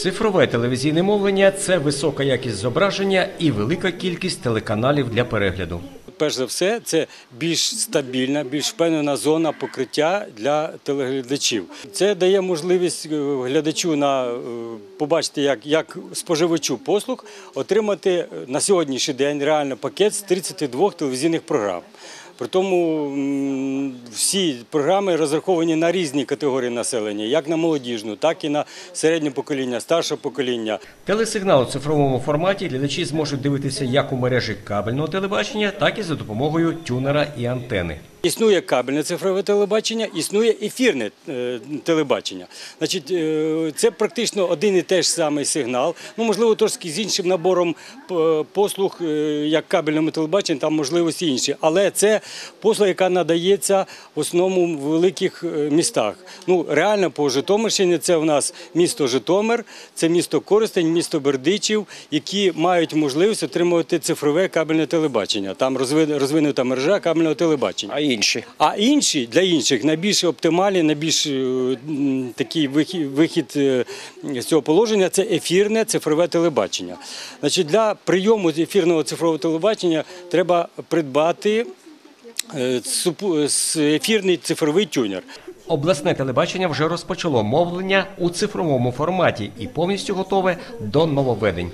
Цифрове телевізійне мовлення це висока якість зображення і велика кількість телеканалів для перегляду. Перш за все, це більш стабільна, більш впевнена зона покриття для телеглядачів. Це дає можливість е, глядачу на е, побачити, як, як споживачу послуг отримати е, на сьогоднішній день реально пакет з 32 телевізійних програм. При тому всі програми розраховані на різні категорії населення, як на молодіжну, так і на середнє покоління, старше покоління. Телесигнал у цифровому форматі глядачі зможуть дивитися як у мережі кабельного телебачення, так і за допомогою тюнера і антени. Існує кабельне цифрове телебачення, існує ефірне е, телебачення. Значить, е, це практично один і теж самий сигнал. Ну, можливо, трошки з іншим набором е, послуг, як кабельному телебаченню, там можливості інші. Але це послуга, яка надається в основному в великих містах. Ну, реально по Житомирщині це в нас місто Житомир, це місто Коростень, місто Бердичів, які мають можливість отримувати цифрове кабельне телебачення. Там розвинута мережа кабельного телебачення. Інші? А інші для інших найбільш оптимальний, найбільш е, такий вихід, вихід е, з цього положення це ефірне цифрове телебачення. Значить, для прийому ефірного цифрового телебачення треба придбати е, ефірний цифровий тюнер. Обласне телебачення вже розпочало мовлення у цифровому форматі і повністю готове до нововведень.